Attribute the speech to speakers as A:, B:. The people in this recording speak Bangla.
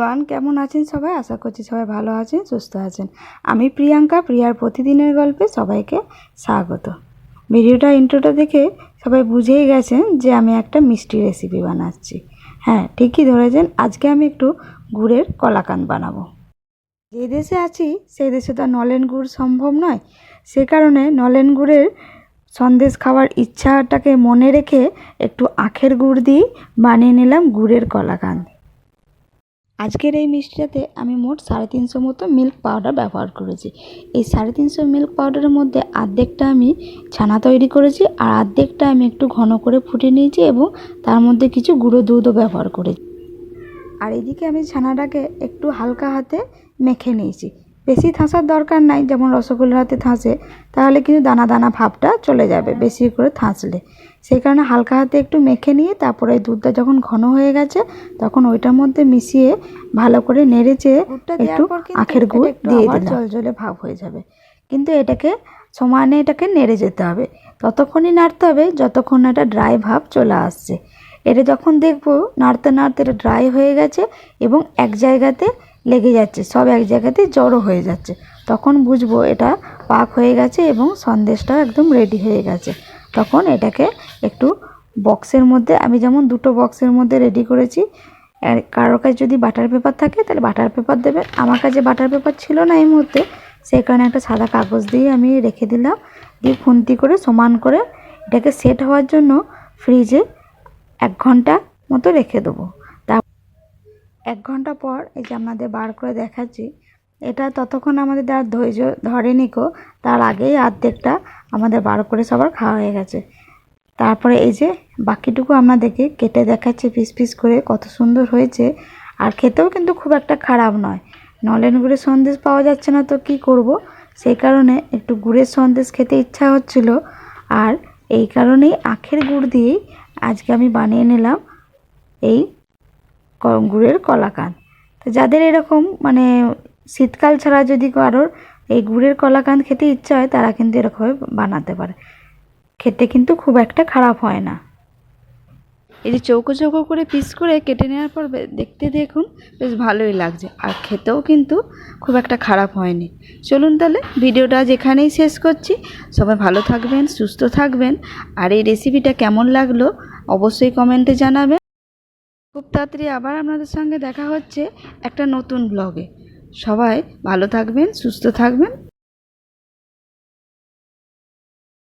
A: এভরিওয়ান কেমন আছেন সবাই? আশা করছি সবাই ভালো আছেন, সুস্থ আছেন। আমি প্রিয়াঙ্কা, প্রিয়ার প্রতিদিনের গল্পে সবাইকে স্বাগত। ভিডিওটা ইন্ট্রোটা দেখে সবাই বুঝেই গেছেন যে আমি একটা মিষ্টি রেসিপি বানাচ্ছি। হ্যাঁ ঠিকই ধরেছেন, আজকে আমি একটু গুড়ের কলাকান বানাবো। যে দেশে আছি, সেই দেশে তো নলেন গুড় সম্ভব নয়। সে কারণে নলেন গুড়ের সন্দেশ খাওয়ার ইচ্ছাটাকে মনে রেখে একটু আখের গুড় দিয়ে বানিয়ে নিলাম গুড়ের কলাকান্দ আজকের এই মিষ্টিটাতে আমি মোট সাড়ে তিনশো মতো মিল্ক পাউডার ব্যবহার করেছি। এই সাড়ে তিনশো মিল্ক পাউডারের মধ্যে আর্ধেকটা আমি ছানা তৈরি করেছি আর আর্ধেকটা আমি একটু ঘন করে ফুটিয়ে নিয়েছি এবং তার মধ্যে কিছু গুঁড়ো দুধও ব্যবহার করেছি। আর এদিকে আমি ছানাটাকে একটু হালকা হাতে মেখে নিয়েছি। বেশি থাসার দরকার নাই যেমন রসগোল্লার হাতে থাসে তাহলে কিন্তু দানা দানা ভাবটা চলে যাবে বেশি করে থাসলে সেই কারণে হালকা হাতে একটু মেখে নিয়ে তারপরে দুধটা যখন ঘন হয়ে গেছে তখন ওইটার মধ্যে মিশিয়ে ভালো করে নেড়ে চেয়ে একটু আখের গুড় দিয়ে দিলাম। জল জলে ভাব হয়ে যাবে। কিন্তু এটাকে সমানে এটাকে নেড়ে যেতে হবে। ততক্ষণই নাড়তে হবে যতক্ষণ এটা ড্রাই ভাব চলে আসছে। এটা যখন দেখব নাড়তে নাড়তে এটা ড্রাই হয়ে গেছে এবং এক জায়গাতে লেগে যাচ্ছে, সব এক জায়গাতে জড়ো হয়ে যাচ্ছে। তখন বুঝব এটা পাক হয়ে গেছে এবং সন্দেশটা একদম রেডি হয়ে গেছে। তখন এটাকে একটু বক্সের মধ্যে, আমি যেমন দুটো বক্সের মধ্যে রেডি করেছি, আর কারোর কাছে যদি বাটার পেপার থাকে, তাহলে বাটার পেপার দেবে। আমার কাছে বাটার পেপার ছিল না এই মুহূর্তে, সেই কারণে একটা সাদা কাগজ দিয়ে আমি রেখে দিলাম। দিয়ে খুন্তি করে সমান করে এটাকে সেট হওয়ার জন্য ফ্রিজে এক ঘণ্টা মতো রেখে দেবো। এক ঘণ্টা পর এই যে আপনাদের বার করে দেখাচ্ছি, এটা ততক্ষণ আমাদের আর ধৈর্য ধরেনি কো তার আগেই অর্ধেকটা আমাদের বার করে সবার খাওয়া হয়ে গেছে। তারপরে এই যে বাকিটুকু আপনাদেরকে কেটে দেখাচ্ছি পিস পিস করে কত সুন্দর হয়েছে। আর খেতেও কিন্তু খুব একটা খারাপ নয়। নলেন গুড়ের সন্দেশ পাওয়া যাচ্ছে না তো কি করব? সেই কারণে একটু গুড়ের সন্দেশ খেতে ইচ্ছা হচ্ছিল। আর এই কারণেই আখের গুড় দিয়েই আজকে আমি বানিয়ে নিলাম এই গুড়ের কলাকান তো যাদের এরকম মানে শীতকাল ছাড়া যদি কারোর এই গুড়ের কলাকান্দ খেতে ইচ্ছা হয়, তারা কিন্তু এরকমভাবে বানাতে পারে। খেতে কিন্তু খুব একটা খারাপ হয় না। এই যে চৌকো চৌকো করে পিস করে কেটে নেওয়ার পর দেখতে দেখুন বেশ ভালোই লাগছে। আর খেতেও কিন্তু খুব একটা খারাপ হয়নি। চলুন তাহলে ভিডিওটা যেখানেই শেষ করছি। সবাই ভালো থাকবেন, সুস্থ থাকবেন। আর এই রেসিপিটা কেমন লাগল অবশ্যই কমেন্টে জানাবেন। তাড়াতাড়ি আবার আপনাদের সঙ্গে দেখা হচ্ছে একটা নতুন ব্লগে সবাই ভালো থাকবেন সুস্থ থাকবেন।